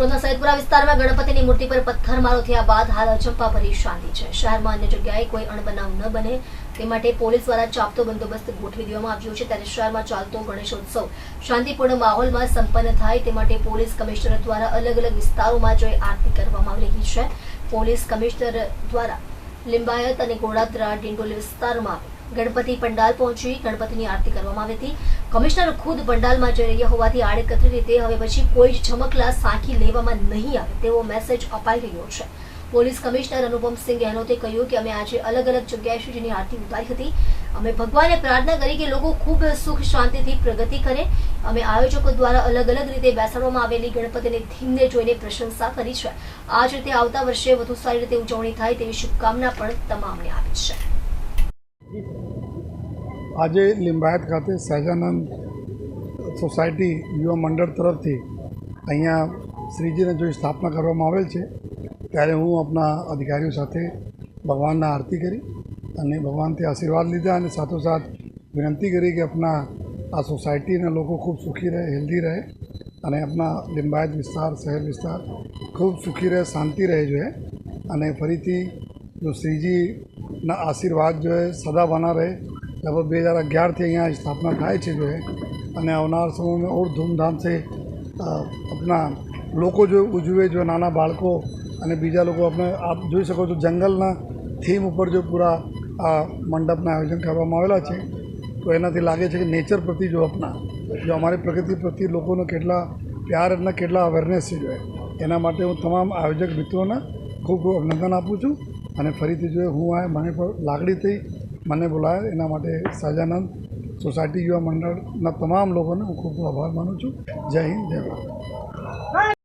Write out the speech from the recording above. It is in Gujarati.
સુરતના સૈદપુરા વિસ્તારમાં ગણપતિની મૂર્તિ પર પથ્થરમારો થયા બાદ હાલ અચંપા ભરી શાંતિ છે. શહેરમાં અન્ય જગ્યાએ કોઈ અણબનાવ ન બને. તે માટે પોલીસ દ્વારા ચાપતો બંદોબસ્ત ગોઠવી દેવામાં આવ્યો છે. ત્યારે શહેરમાં ચાલતો ગણેશોત્સવ શાંતિપૂર્ણ માહોલમાં સંપન્ન થાય તે માટે પોલીસ કમિશનર દ્વારા અલગ અલગ વિસ્તારોમાં જઈ આરતી કરવામાં આવી રહી છે. પોલીસ કમિશનર દ્વારા લિંબાયત અને ગોળાત્રા ડિંડોલી વિસ્તારમાં ગણપતિ પંડાલ પહોંચી ગણપતિની આરતી કરવામાં આવી હતી. કમિશનર ખુદ પંડાલમાં જઈ રહ્યા હોવાથી આડકતરી રીતે હવે પછી કોઈ જ ચમકલા સાંખી લેવામાં નહીં આવે તેવો મેસેજ અપાઈ રહ્યો છે. પોલીસ કમિશનર અનુપમસિંહ ગેહલોતે કહ્યું કે અમે આજે અલગ અલગ જગ્યાએ શ્રીજીની આરતી ઉતારી હતી. અમે ભગવાને પ્રાર્થના કરી કે લોકો ખૂબ સુખ, શાંતિથી પ્રગતિ કરે. અમે આયોજકો દ્વારા અલગ અલગ રીતે બેસાડવામાં આવેલી ગણપતિની થીમને જોઈને પ્રશંસા કરી છે. આ જ રીતે આવતા વર્ષે વધુ સારી રીતે ઉજવણી થાય તેવી શુભકામના પણ તમામને આપી છે. આજે લિંબાયત ખાતે સહજાનંદ સોસાયટી યુવા મંડળ તરફથી અહીંયા શ્રીજીને જો સ્થાપના કરવામાં આવેલ છે. ત્યારે હું આપણા અધિકારીઓ સાથે ભગવાનના આરતી કરી. અને ભગવાનથી આશીર્વાદ લીધા અને સાથોસાથ વિનંતી કરી કે આપણા આ સોસાયટીના લોકો ખૂબ સુખી રહે, હેલ્ધી રહે અને આપણા લિંબાયત વિસ્તાર, શહેર વિસ્તાર ખૂબ સુખી રહે, શાંતિ રહે જોઈએ અને ફરીથી જો શ્રીજીના આશીર્વાદ જો સદા બના રહે. લગભગ બે હજાર અગિયારથી અહીંયા સ્થાપના થાય છે જો એ અને આવનાર સમયમાં ઓર ધૂમધામથી આપણા લોકો જો ઉજવે, જો નાના બાળકો અને બીજા લોકો આપણે આપ જોઈ શકો છો જંગલના થીમ ઉપર જો પૂરા આ મંડપના આયોજન કરવામાં આવેલા છે, તો એનાથી લાગે છે કે નેચર પ્રત્યે જો આપણા જો અમારી પ્રકૃતિ પ્રત્યે લોકોનો કેટલા પ્યાર અને કેટલા અવેરનેસ છે જોઈએ એના માટે હું તમામ આયોજક મિત્રોને ખૂબ ખૂબ અભિનંદન આપું છું અને ફરીથી જોઈએ હું આ મને પણ લાગણી થઈ, મને બોલાયા, એના માટે સહજાનંદ સોસાયટી યુવા મંડળના તમામ લોકોને હું ખૂબ ખૂબ આભાર માનું છું. જય હિન્દ, જય ભારત.